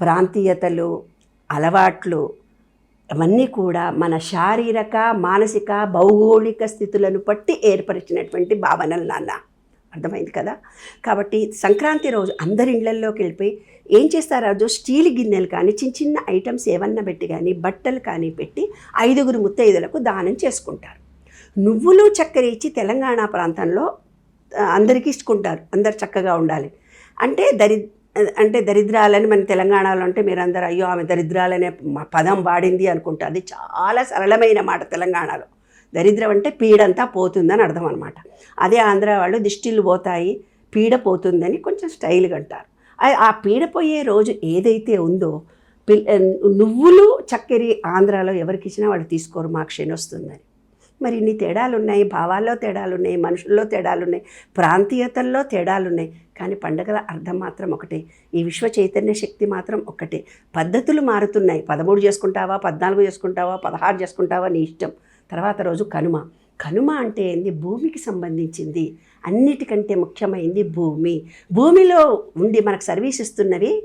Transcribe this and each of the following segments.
ప్రాంతీయతలు అలవాట్లు అవన్నీ కూడా మన శారీరక మానసిక భౌగోళిక స్థితులను బట్టి ఏర్పరిచినటువంటి భావనలు నాన్న. అర్థమైంది కదా? కాబట్టి సంక్రాంతి రోజు అందరి ఇళ్ళల్లోకి వెళ్ళిపోయి ఏం చేస్తారు రోజు? స్టీల్ గిన్నెలు కానీ చిన్న చిన్న ఐటమ్స్ ఏమన్నా పెట్టి కానీ బట్టలు కానీ పెట్టి ఐదుగురు ముత్తైదులకు దానం చేసుకుంటారు. నువ్వులు చక్కెర ఇచ్చి తెలంగాణ ప్రాంతంలో అందరికీ ఇచ్చుకుంటారు. అందరు చక్కగా ఉండాలి. అంటే దరి అంటే దరిద్రాలని మన తెలంగాణలో అంటే మీరందరూ అయ్యో ఆమె దరిద్రాలనే పదం వాడింది అనుకుంటారు అది చాలా సరళమైన మాట తెలంగాణలో. దరిద్రం అంటే పీడంతా పోతుందని అర్థం అనమాట అదే ఆంధ్ర వాళ్ళు దిష్టిలు పోతాయి పీడ పోతుందని కొంచెం స్టైల్గా అంటారు. ఆ- ఆ పీడ పోయే రోజు ఏదైతే ఉందో పిల్ నువ్వులు చక్కెర ఆంధ్రాలో ఎవరికి ఇచ్చినా వాళ్ళు తీసుకోరు మా క్షీణొస్తుందని మరి ఇన్ని తేడాలు ఉన్నాయి భావాల్లో తేడాలు ఉన్నాయి మనుషుల్లో తేడాలున్నాయి ప్రాంతీయతల్లో తేడాలున్నాయి. కానీ పండగల అర్థం మాత్రం ఒకటే. ఈ విశ్వ చైతన్య శక్తి మాత్రం ఒకటే. పద్ధతులు మారుతున్నాయి. పదమూడు చేసుకుంటావా పద్నాలుగు చేసుకుంటావా పదహారు చేసుకుంటావా నీ ఇష్టం. తర్వాత రోజు కనుమ. కనుమ అంటే ఏంది? భూమికి సంబంధించింది. అన్నిటికంటే ముఖ్యమైంది భూమి. భూమిలో ఉండి మనకు సర్వీస్ ఇస్తున్నవి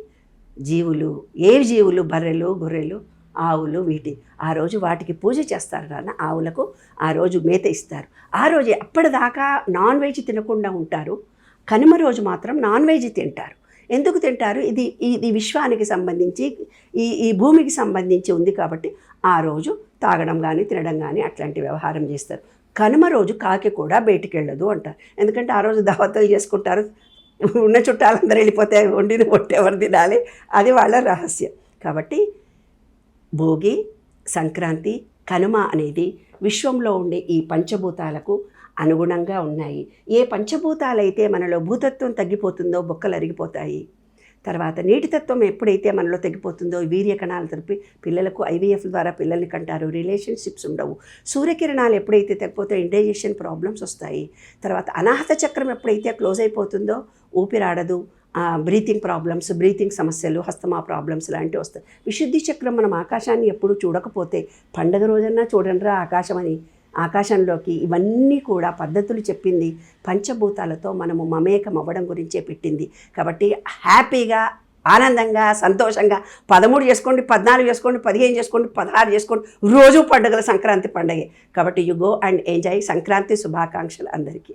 జీవులు. ఏ జీవులు? బర్రెలు గొర్రెలు. ఆవులు వీటి ఆ రోజు వాటికి పూజ చేస్తారు నాన్న. ఆవులకు ఆ రోజు మేత ఇస్తారు. ఆ రోజు అప్పటిదాకా నాన్ వెజ్ తినకుండా ఉంటారు. కనుమ రోజు మాత్రం నాన్ వెజ్ తింటారు. ఎందుకు తింటారు? ఇది ఇది విశ్వానికి సంబంధించి ఈ ఈ భూమికి సంబంధించి ఉంది కాబట్టి ఆ రోజు తాగడం కానీ తినడం కానీ అట్లాంటి వ్యవహారం చేస్తారు. కనుమ రోజు కాకి కూడా బయటికి వెళ్ళదు అంటారు. ఎందుకంటే ఆ రోజు దావతలు చేసుకుంటారు. ఉన్న చుట్టాలందరూ వెళ్ళిపోతే వండిన పొట్టు తినాలి? అది వాళ్ళ రహస్యం. కాబట్టి భోగి సంక్రాంతి కనుమ అనేది విశ్వంలో ఉండే ఈ పంచభూతాలకు అనుగుణంగా ఉన్నాయి. ఏ పంచభూతాలైతే మనలో భూతత్వం తగ్గిపోతుందో బొక్కలు అరిగిపోతాయి. తర్వాత నీటితత్వం ఎప్పుడైతే మనలో తగ్గిపోతుందో వీర్య కణాలు తరిపి పిల్లలకు ఐవీఎఫ్ ద్వారా పిల్లల్ని కంటారు రిలేషన్షిప్స్ ఉండవు. సూర్యకిరణాలు ఎప్పుడైతే తగ్గిపోతే ఇండైజెషన్ ప్రాబ్లమ్స్ వస్తాయి. తర్వాత అనాహత చక్రం ఎప్పుడైతే క్లోజ్ అయిపోతుందో ఊపిరాడదు బ్రీతింగ్ ప్రాబ్లమ్స్ బ్రీతింగ్ సమస్యలు హస్తమా ప్రాబ్లమ్స్ లాంటివి వస్తాయి. విశుద్ధి చక్రం మనం ఆకాశాన్ని ఎప్పుడు చూడకపోతే పండగ రోజన్నా చూడండిరా ఆకాశం అని ఆకాశంలోకి ఇవన్నీ కూడా పద్ధతులు చెప్పింది పంచభూతాలతో మనము మమేకం అవ్వడం గురించే పెట్టింది. కాబట్టి హ్యాపీగా ఆనందంగా సంతోషంగా పదమూడు చేసుకోండి పద్నాలుగు చేసుకోండి పదిహేను చేసుకోండి పదహారు చేసుకోండి రోజు పండుగల సంక్రాంతి పండగే. కాబట్టి you go and enjoy Sankranti శుభాకాంక్షలు అందరికీ.